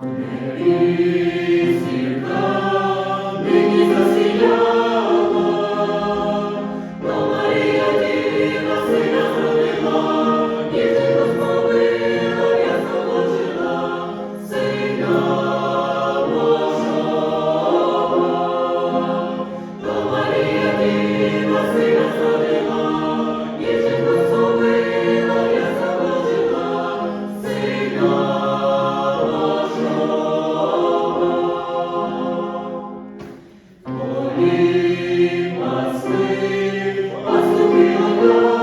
Amen. Спаси, спаси, спаси, спаси,